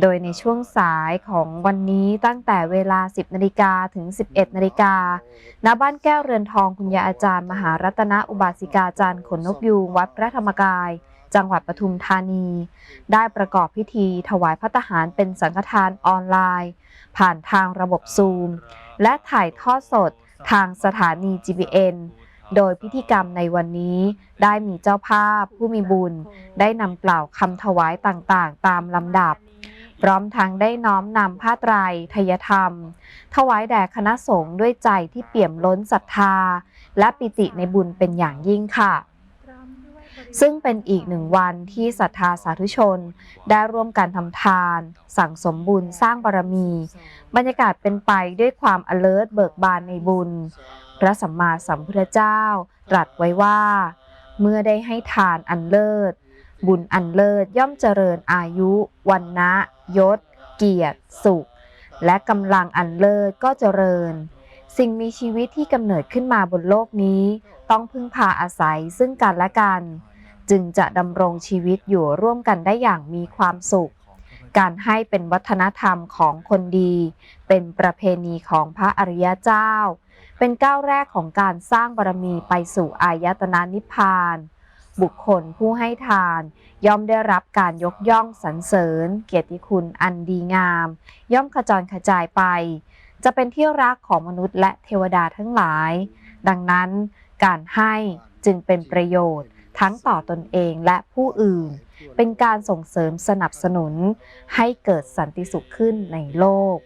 โดยในช่วงสายของวันนี้ตั้งแต่เวลา 10นาฬิกาถึง 11นาฬิกาณบ้านแก้วเรือนทองคุณยาอาจารย์ มหารัตนอุบาสิกาจารย์ขนนกยูงวัดพระธรรมกาย จังหวัดปทุมธานี ได้ประกอบพิธีถวายพระทหารเป็นสังฆทานออนไลน์ ผ่านทางระบบซูม และถ่ายทอดสดทางสถานี GBN โดยพิธีกรรมในวันนี้ได้มีเจ้าภาพผู้มีบุญ ได้นำกล่าวคำถวายต่างๆ ตามลำดับ พร้อมทั้งได้น้อมนำผ้าไตรทยธรรม ถวายแด่คณะสงฆ์ด้วยใจที่เปี่ยมล้นศรัทธา และปิติในบุญเป็นอย่างยิ่งค่ะ ซึ่งเป็นอีกหนึ่งวันที่ศรัทธาสาธุชน ได้ร่วมกันทำทาน สั่งสมบุญสร้างบารมี บรรยากาศเป็นไปด้วยความ alert เบิกบานในบุญ พระสัมมาสัมพุทธเจ้าตรัสไว้ว่า เมื่อได้ให้ทานอันเลิศ บุญอันเลิศย่อมเจริญอายุ วันนะยศ เกียรติ สุข และกำลังอันเลิศก็เจริญ สิ่งมีชีวิตที่กำเนิดขึ้นมาบนโลกนี้ ต้องพึ่งพาอาศัยซึ่งกันและกัน จึงจะดำรงชีวิตอยู่ร่วมกันได้อย่างมีความสุข การให้เป็นวัฒนธรรมของคนดี เป็นประเพณีของพระอริยเจ้า เป็นก้าวแรกของการสร้างบารมีไปสู่อายตนะนิพพาน บุคคลผู้ให้ทาน ย่อมได้รับการยกย่องสรรเสริญ เกียรติคุณอันดีงาม ย่อมขจรขจายไป จะเป็นที่รักของมนุษย์และเทวดาทั้งหลาย ดังนั้นการให้จึงเป็นประโยชน์ ทั้งต่อตนเองและผู้อื่น เป็นการส่งเสริมสนับสนุน ให้เกิดสันติสุขขึ้นในโลก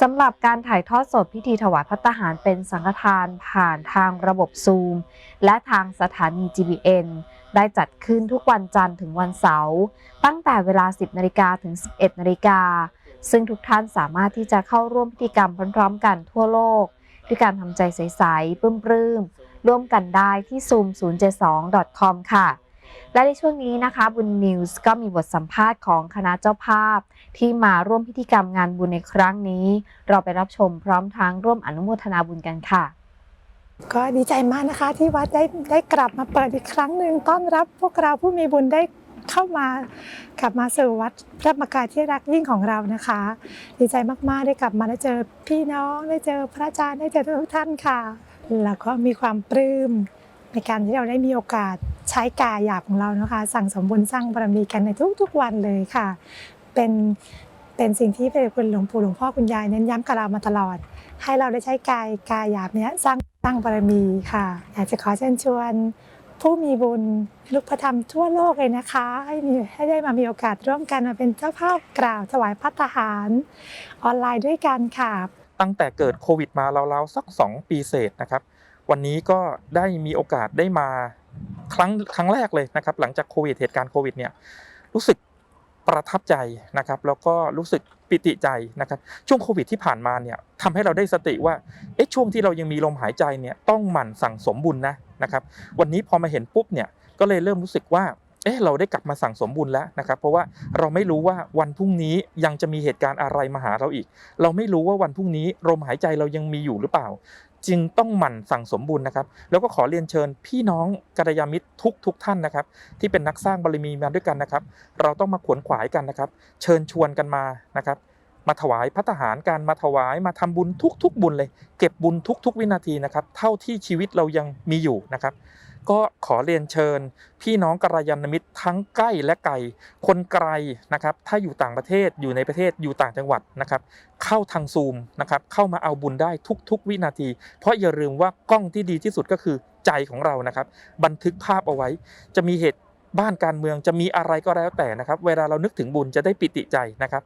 สำหรับการถ่ายทอดสดพิธีถวายพระทหารเป็นสังฆทานผ่านทางระบบซูม และทางสถานี GBN ได้จัดขึ้นทุกวันจันทร์ถึงวันเสาร์ตั้งแต่เวลา 10นาฬิกาถึง 11นาฬิกาซึ่งทุกท่านสามารถที่จะเข้าร่วมพิธีกรรมพร้อมๆ กันทั่วโลก ด้วยการทำใจใสๆปลื้มๆ ร่วมกันได้ที่ zoom 072 com ค่ะ และในช่วงนี้นะคะบุญนิวส์ก็มีบทสัมภาษณ์ของคณะเจ้าภาพ ที่มาร่วมพิธีกรรมงานบุญในครั้งนี้ เราไปรับชมพร้อมทั้งร่วมอนุโมทนาบุญกันค่ะ ก็ดีใจมากนะคะที่วัดได้ได้กลับมาเปิดอีกครั้งหนึ่งต้อนรับพวกเราผู้มีบุญได้เข้ามากลับมาสู่วัดพระมกายที่รักยิ่งของเรานะคะ ดีใจมากๆได้กลับมาได้เจอพี่น้องได้เจอพระอาจารย์ได้เจอทุกท่านค่ะ แล้วก็มีความปลื้ม ในการที่เราได้มีโอกาสใช้กายหยาบของเรานะคะ สั่งสมบุญสร้างบารมีกันในทุกๆวันเลยค่ะ เป็นเป็นสิ่งที่พระเดชคุณหลวงปู่หลวงพ่อคุณยายเน้นย้ำกับเรามาตลอด ให้เราได้ใช้กายกายหยาบเนี้ยสร้างสร้างบารมีค่ะ อยากจะขอเชิญชวนผู้มีบุญลูกพระธรรมทั่วโลกเลยนะคะ ให้มีให้ได้มามีโอกาสร่วมกันมาเป็นเจ้าภาพกล่าวถวายพัตตาหารออนไลน์ด้วยกันค่ะ ตั้งแต่เกิดโควิดมาเราๆสัก 2 ปีเศษนะครับ วันนี้ก็ได้มีโอกาสได้มาครั้งครั้งแรกเลยนะครับ หลังจากโควิดเหตุการณ์โควิดเนี่ยรู้สึกประทับใจนะครับแล้วก็รู้สึกปิติใจนะครับช่วงโควิดที่ผ่านมาเนี่ยทำให้เราได้สติว่าเอ๊ะช่วงที่เรายังมีลมหายใจเนี่ยต้องหมั่นสั่งสมบุญนะนะครับวันนี้พอมาเห็นปุ๊บเนี่ยก็เลยเริ่มรู้สึกว่า เอ๊ะเราได้กลับมาสั่งสมบุญแล้วนะครับเพราะว่าเราไม่รู้ว่าวันพรุ่งนี้ยังจะมีเหตุการณ์อะไรมาหาเราอีก เราไม่รู้ว่าวันพรุ่งนี้ลมหายใจเรายังมีอยู่หรือเปล่า จึงต้องหมั่นสั่งสมบุญนะครับ แล้วก็ขอเรียนเชิญพี่น้องกัลยาณมิตรทุกทุกท่านนะครับ ที่เป็นนักสร้างบารมีมาด้วยกันนะครับ เราต้องมาขวนขวายกันนะครับ เชิญชวนกันมานะครับมาถวายพัตตาหารการมาถวายมาทำบุญทุกๆ บุญเลย เก็บบุญทุกๆ วินาทีนะครับ เท่าที่ชีวิตเรายังมีอยู่นะครับ ก็ขอเรียนเชิญ พี่น้องกัลยาณมิตรทั้งใกล้และไกลคนไกลนะครับ ถ้าอยู่ต่างประเทศอยู่ในประเทศอยู่ต่างจังหวัดนะครับ เข้าทางซูมนะครับ เข้ามาเอาบุญได้ทุก ๆ วินาที เพราะอย่าลืมว่ากล้องที่ดีที่สุดก็คือใจของเรานะครับ บันทึกภาพเอาไว้ จะมีเหตุบ้านการเมืองจะมีอะไรก็แล้วแต่นะครับ เวลาเรานึกถึงบุญจะได้ปิติใจนะครับ